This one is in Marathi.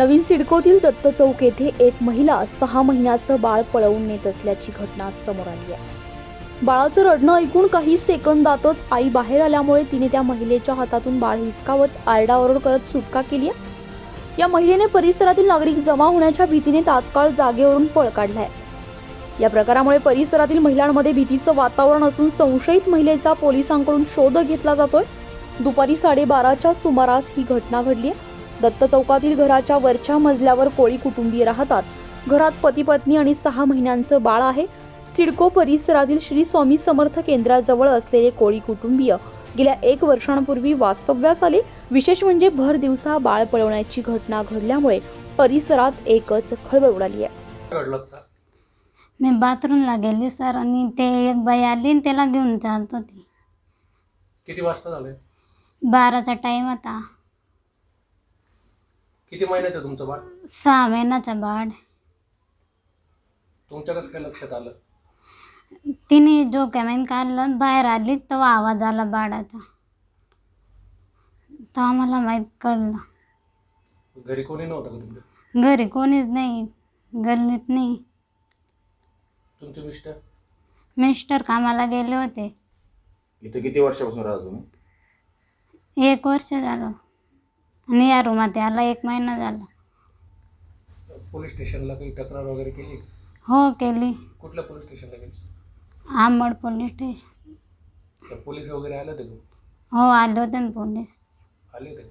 नवीन सिडकोतील दत्त चौक येथे एक महिला सहा महिन्याचं बाळ पळवून नेत असल्याची घटना समोर आली आहे. बाळाचं रडणं ऐकून काही सेकंदातच आई बाहेर आल्यामुळे तिने त्या महिलेच्या हातातून बाळ हिसकावत आरडाओरड करत सुटका केली आहे. या महिलेने परिसरातील नागरिक जमा होण्याच्या भीतीने तात्काळ जागेवरून पळ काढलाय. या प्रकारामुळे परिसरातील महिलांमध्ये भीतीचं वातावरण असून संशयित महिलेचा पोलिसांकडून शोध घेतला जातोय. दुपारी साडेबाराच्या सुमारास ही घटना घडली आहे. दत्त चौकातील घराच्या वरच्या मजल्यावर कोळी कुटुंबीय राहतात. घरात पती पत्नी आणि सहा महिन्यांचं बाळ आहे. सिडको परिसरातील श्री स्वामी समर्थ केंद्राजवळ असलेले कोळी कुटुंबीय गेल्या एक वर्षांपूर्वी वास्तव्यास आले. विशेष म्हणजे भर दिवसा बाळ पळवण्याची घटना घडल्यामुळे परिसरात एकच खळबळ उडाली आहे. मी बाथरूमला गेली सर आणि ते एक बाई आली आणि त्याला घेऊन चालत होती. किती वाजता झालंय बाराचा टाईम होता किती महिन्याचं तुमचं बाळ? सहा महिन्याचा बाळ. तुमच्या कसं काय लक्षात आलं? तिने जो कॅमेन काढलं बाहेर आली तेव्हा आवाज आला बाळाचा. तेव्हा मला माहीत कळलं. घरी कोणी नव्हतं का तुमच्या? घरी कोणीच नाही गल्लीत नाही. तुमचे मिस्टर? मिस्टर कामाला गेले होते. इथं किती वर्षापासून राहता तुम्ही? एक वर्ष झालं. आणि या रूमात याला एक महिना झाला पोलीस स्टेशनला काही तक्रार वगैरे केली? हो केली कुठल्या पोलीस स्टेशनला गेली आंबड पोलीस स्टेशन त्या पोलीस वगैरे आले होते का? हो आले होते ना पोलीस आले होते का?